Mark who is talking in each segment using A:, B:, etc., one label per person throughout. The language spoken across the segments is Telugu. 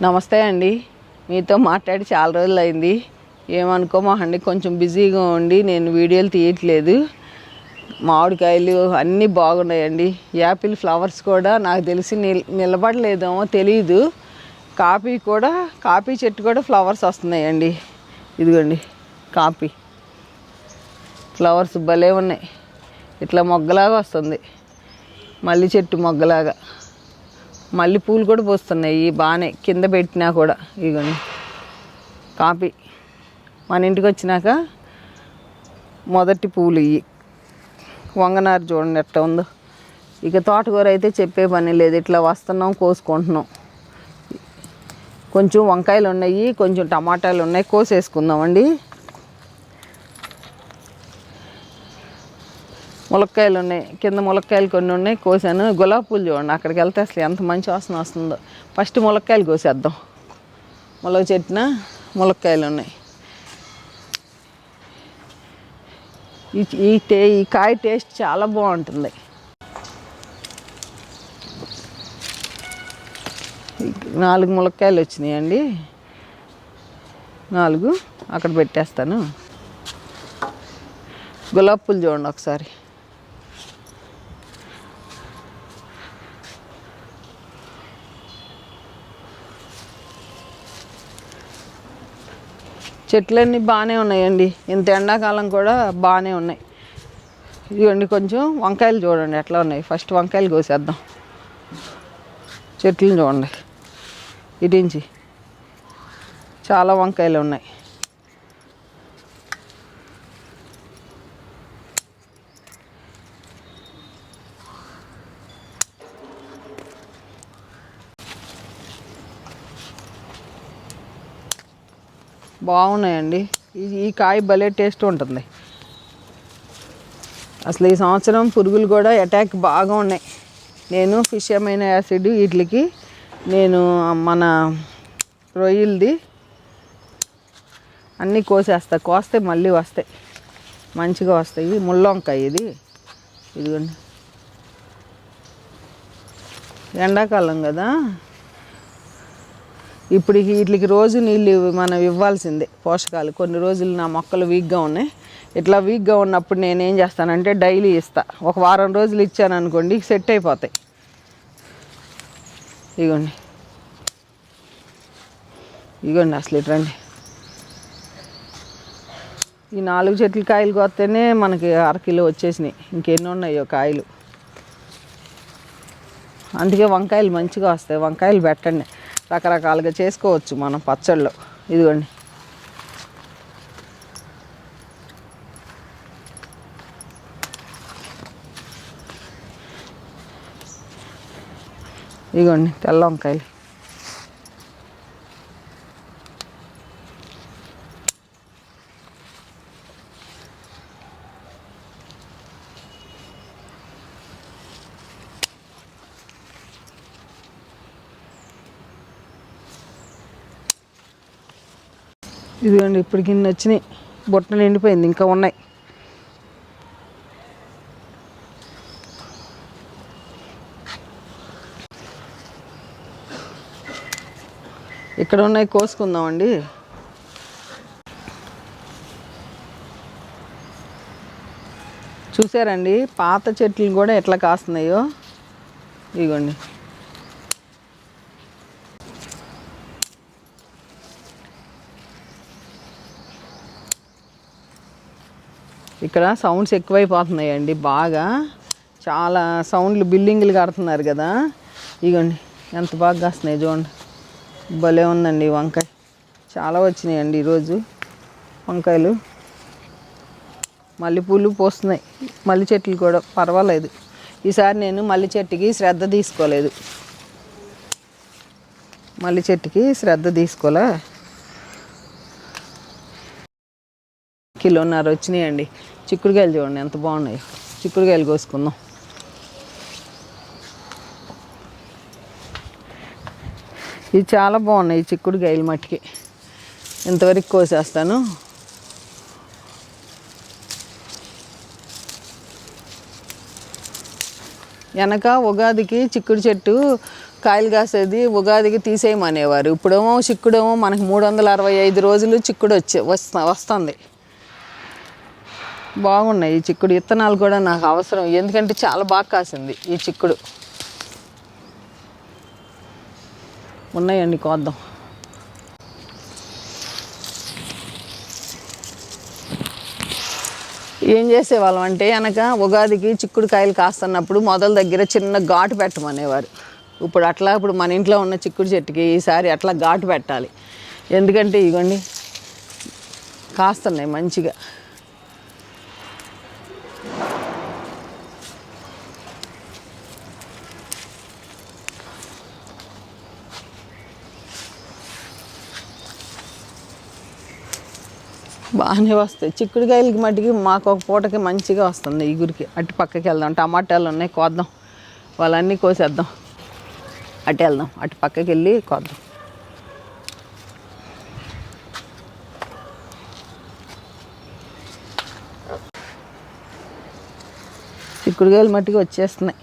A: నమస్తే అండి. మీతో మాట్లాడి చాలా రోజులు అయింది ఏమనుకోమాకండి కొంచెం బిజీగా ఉండి నేను వీడియోలు తీయట్లేదు. మామిడికాయలు అన్నీ బాగున్నాయండి. యాపిల్ ఫ్లవర్స్ కూడా నాకు తెలిసి నిల్ నిలబడలేదేమో తెలియదు కాఫీ కూడా కాఫీ చెట్టు కూడా ఫ్లవర్స్ వస్తున్నాయండి. ఇదిగోండి కాఫీ ఫ్లవర్స్ భలే ఉన్నాయి. ఇట్లా మొగ్గలాగా వస్తుంది. మల్లి చెట్టు మొగ్గలాగా. మళ్ళీ పూలు కూడా పోస్తున్నాయి బాగానే కింద పెట్టినా కూడా. ఇదిగోండి కాపీ. మన ఇంటికి వచ్చినాక మొదటి పూలు ఇవి వంగనారు చూడండి ఎట్లా ఉందో. ఇక తోటకూర అయితే చెప్పే పని లేదు. ఇట్లా వస్తున్నాం కోసుకుంటున్నాం. కొంచెం వంకాయలు ఉన్నాయి కొంచెం టమాటాలు ఉన్నాయి కోసేసుకుందామండి. ములక్కాయలు ఉన్నాయి. కింద ములక్కాయలు కొన్ని ఉన్నాయి. కోసాను. గులాబీ పూలు చూడండి. అక్కడికి వెళ్తే అసలు ఎంత మంచి వాసన వస్తుందో. ఫస్ట్ ములక్కాయలు కోసేద్దాం. ములగ చెట్టున ములక్కాయలు ఉన్నాయి. ఈ టే ఈ కాయ టేస్ట్ చాలా బాగుంటుంది. నాలుగు ములక్కాయలు వచ్చినాయండి. నాలుగు. అక్కడ పెట్టేస్తాను. గులాబీ పూలు చూడండి ఒకసారి. చెట్లన్నీ బాగానే ఉన్నాయండి. ఇంత ఎండాకాలం కూడా బాగానే ఉన్నాయి. ఇదిగోండి కొంచెం వంకాయలు చూడండి ఎట్లా ఉన్నాయి. ఫస్ట్ వంకాయలు కోసేద్దాం. చెట్లను చూడండి. ఇటించి చాలా వంకాయలు ఉన్నాయి. బాగున్నాయండి. ఈ ఈ కాయ భలే టేస్ట్ ఉంటుంది. అసలు ఈ సంవత్సరం పురుగులు కూడా అటాక్ బాగా ఉన్నాయి. నేను ఫిష్ అమైనా యాసిడ్ వీటికి నేను మన రొయ్యలది అన్నీ కోసేస్తా. కోస్తే మళ్ళీ వస్తాయి. మంచిగా వస్తాయి. ముళ్ళొంకాయ ఇది. ఇదిగోండి. ఎండాకాలం కదా. ఇప్పుడు వీటికి రోజు నీళ్ళు మనం ఇవ్వాల్సిందే పోషకాలు. కొన్ని రోజులు నా మొక్కలు వీక్గా ఉన్నాయి. ఇట్లా వీక్గా ఉన్నప్పుడు నేను ఏం చేస్తానంటే డైలీ ఇస్తా. ఒక వారం రోజులు ఇచ్చాను అనుకోండి సెట్ అయిపోతాయి. ఇగోండి. ఇగోండి అసలు ఇట్రండి ఈ నాలుగు చెట్ల కాయలు కోస్తేనే మనకి అరకిలో వచ్చేసినాయి. ఇంకెన్నున్నాయో కాయలు. అందుకే వంకాయలు మంచిగా వస్తాయి. వంకాయలు పెట్టండి. రకరకాలుగా చేసుకోవచ్చు మనం పచ్చళ్ళు. ఇదిగోండి. ఇదిగోండి తెల్ల వంకాయలు. ఇదిగోండి ఇప్పటికి నచ్చినాయి బొట్టలు ఎండిపోయింది ఇంకా ఉన్నాయి. ఇక్కడ ఉన్నాయి కోసుకుందామండి. చూసారండి పాత చెట్లు కూడా ఎట్లా కాస్తున్నాయో? ఇదిగోండి. ఇక్కడ సౌండ్స్ ఎక్కువైపోతున్నాయండి బాగా. చాలా సౌండ్లు బిల్డింగ్లు కడుతున్నారు కదా. ఇగోండి ఎంత బాగా కాస్తున్నాయి చూడండి. భలే ఉందండి వంకాయ. చాలా వచ్చినాయండి ఈరోజు వంకాయలు. మల్లెపూలు పోస్తున్నాయి. మల్లె చెట్లు కూడా పర్వాలేదు. ఈసారి నేను మల్లె చెట్టుకి శ్రద్ధ తీసుకోలేదు. మల్లె చెట్టుకి శ్రద్ధ తీసుకోలే. కిలోన్నర వచ్చినాయండి. చిక్కుడుకాయలు చూడండి ఎంత బాగున్నాయి. చిక్కుడుకాయలు కోసుకుందాం. ఇవి చాలా బాగున్నాయి చిక్కుడుకాయలు మట్టికి. ఇంతవరకు కోసేస్తాను. వెనక ఉగాదికి చిక్కుడు చెట్టు కాయలు కాసేది ఉగాదికి తీసేయమనేవారు. ఇప్పుడేమో చిక్కుడేమో మనకి మూడు వందల అరవై ఐదు రోజులు చిక్కుడు వచ్చే వస్తా వస్తుంది. బాగున్నాయి ఈ చిక్కుడు. విత్తనాలు కూడా నాకు అవసరం. ఎందుకంటే చాలా బాగా కాసింది ఈ చిక్కుడు. ఉన్నాయండి కోద్దాం. ఏం చేసేవాళ్ళం అంటే వెనక ఉగాదికి చిక్కుడు కాయలు కాస్తున్నప్పుడు మొదల దగ్గర చిన్న ఘాటు పెట్టమనేవారు. ఇప్పుడు అట్లా ఇప్పుడు మన ఇంట్లో ఉన్న చిక్కుడు చెట్టుకి ఈసారి అట్లా ఘాటు పెట్టాలి. ఎందుకంటే ఇవ్వండి కాస్తున్నాయి మంచిగా. బాగానే వస్తాయి. చిక్కుడుకాయలకి మట్టికి మాకు ఒక పూటకి మంచిగా వస్తుంది ఇగురికి అటు పక్కకి వెళ్దాం. టమాటాలు ఉన్నాయి కోద్దాం. వాళ్ళన్నీ కోసేద్దాం. అటు వెళ్దాం. అటు పక్కకి వెళ్ళి కోద్దాం. చిక్కుడుకాయలు మట్టికి వచ్చేస్తున్నాయి.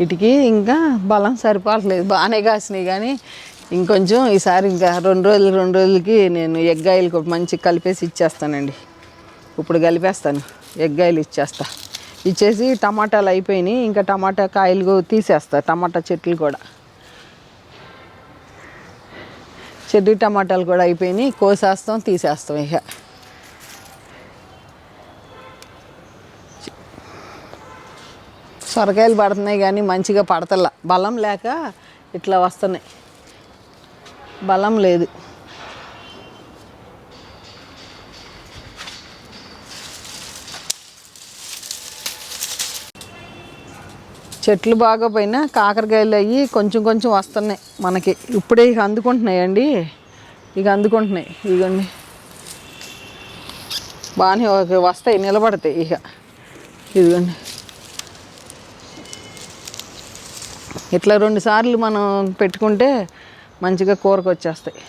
A: వీటికి ఇంకా బలం సరిపోవట్లేదు. బాగానే కాసినాయి కానీ ఇంకొంచెం ఈసారి ఇంకా రెండు రోజులు రెండు రోజులకి నేను ఎగ్గాయలు కూడా మంచి కలిపేసి ఇచ్చేస్తానండి. ఇప్పుడు కలిపేస్తాను. ఎగ్గాయలు ఇచ్చేస్తా. ఇచ్చేసి టమాటాలు అయిపోయినాయి. ఇంకా టమాటా కాయలు తీసేస్తా. టమాటా చెట్లు కూడా. చెర్రీ టమాటాలు కూడా అయిపోయినాయి. కోసేస్తాం తీసేస్తాం ఇక. సొరకాయలు పడుతున్నాయి కానీ మంచిగా పడతల. బలం లేక ఇట్లా వస్తున్నాయి. బలం లేదు. చెట్లు బాగా పోయినా కాకరకాయలు అయ్యి కొంచెం కొంచెం వస్తున్నాయి మనకి. ఇప్పుడే ఇక అందుకుంటున్నాయి అండి ఇక అందుకుంటున్నాయి. ఇగండి. బాగానే వస్తాయి నిలబడతాయి ఇక. ఇదిగోండి. ఇట్లా రెండు సార్లు మనం పెట్టుకుంటే మంచిగా కూరకు వచ్చేస్తాయి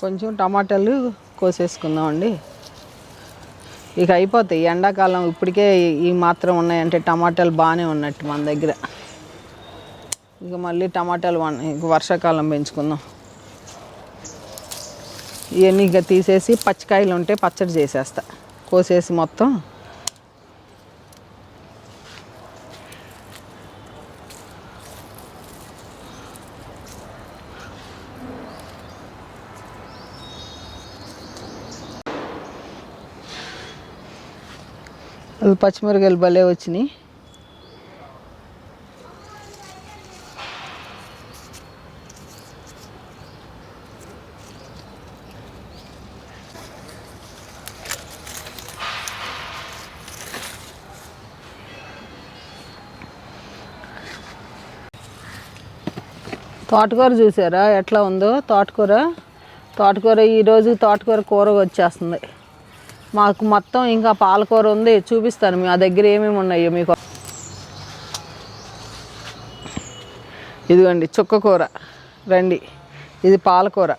A: కొంచెం టమాటాలు కోసేసుకుందామండి. ఇక అయిపోతాయి. ఎండాకాలం ఇప్పటికే ఈ- ఈ మాత్రం ఉన్నాయంటే టమాటాలు బాగానే ఉన్నట్టు మన దగ్గర. ఇక మళ్ళీ టమాటాలు వన్- వర్షాకాలం పెంచుకుందాం. ఇవన్నీ ఇక తీసేసి పచ్చికాయలు ఉంటే పచ్చడి చేసేస్తా. కోసేసి మొత్తం. అది పచ్చిమిరకాయలు భలే వచ్చినాయి. తోటకూర చూసారా? ఎట్లా ఉందో? తోటకూర. తోటకూర ఈరోజు తోటకూర కూర వచ్చేస్తుంది. మాకు మొత్తం ఇంకా పాలకూర ఉంది. చూపిస్తాను. మా దగ్గర ఏమేమి ఉన్నాయో మీకు. ఇదిగోండి చుక్క కూర. రండి. ఇది పాలకూర.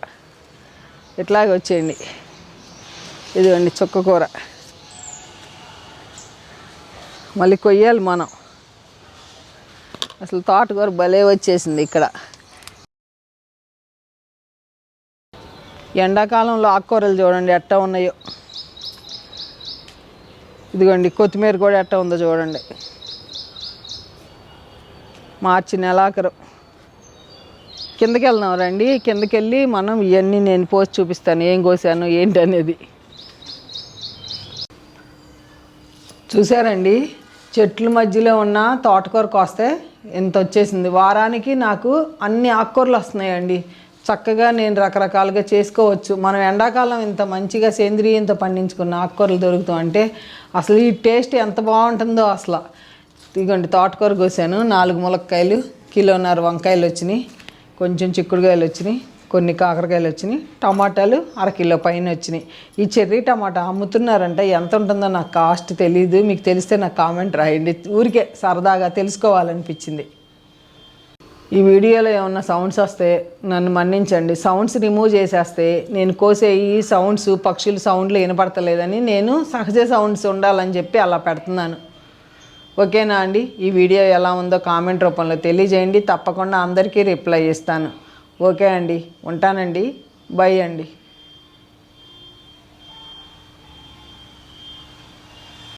A: ఇట్లాగే వచ్చేయండి. ఇదిగోండి చుక్క కూర. మళ్ళీ కొయ్యాలి మనం. అసలు తోటకూర భలే వచ్చేసింది ఇక్కడ. ఎండాకాలంలో ఆకుకూరలు చూడండి ఎట్టా ఉన్నాయో. ఇదిగోండి కొత్తిమీర కూడా ఎట్టా ఉందో చూడండి. మార్చి నెలాఖరు. కిందకి వెళ్దాం రండి కిందకి వెళ్ళి మనం ఇవన్నీ నేను పోసి చూపిస్తాను ఏం కోసాను ఏంటి అనేది. చూసారండి చెట్ల మధ్యలో ఉన్న తోటకూరకు వస్తే ఎంత వచ్చేసింది. వారానికి నాకు అన్ని ఆకుకూరలు వస్తున్నాయండి. చక్కగా నేను రకరకాలుగా చేసుకోవచ్చు. మనం ఎండాకాలం ఇంత మంచిగా సేంద్రియంతో పండించుకున్న ఆకుకూరలు దొరుకుతాం అంటే అసలు ఈ టేస్ట్ ఎంత బాగుంటుందో అసలు. ఇదిగోండి తోటకూర కోసాను. నాలుగు ములక్కాయలు కిలోన్నర వంకాయలు వచ్చినాయి. కొంచెం చిక్కుడుకాయలు వచ్చినాయి. కొన్ని కాకరకాయలు వచ్చినాయి. టమాటాలు అరకిలో పైన వచ్చినాయి. ఈ చెర్రీ టమాటా అమ్ముతున్నారంట. ఎంత ఉంటుందో నాకు కాస్ట్ తెలియదు మీకు తెలిస్తే నాకు కామెంట్ రాయండి. ఊరికే సరదాగా తెలుసుకోవాలనిపించింది. ఈ వీడియోలో ఏమన్నా సౌండ్స్ వస్తే నన్ను మన్నించండి. సౌండ్స్ రిమూవ్ చేసేస్తే నేను కోసే ఈ సౌండ్స్ పక్షుల సౌండ్లు వినపడతలేదని నేను సహజ సౌండ్స్ ఉండాలని చెప్పి అలా పెడుతున్నాను. ఓకేనా అండి? ఈ వీడియో ఎలా ఉందో కామెంట్ రూపంలో తెలియజేయండి. తప్పకుండా అందరికీ రిప్లై ఇస్తాను. ఓకే అండి. ఉంటానండి. బై అండి.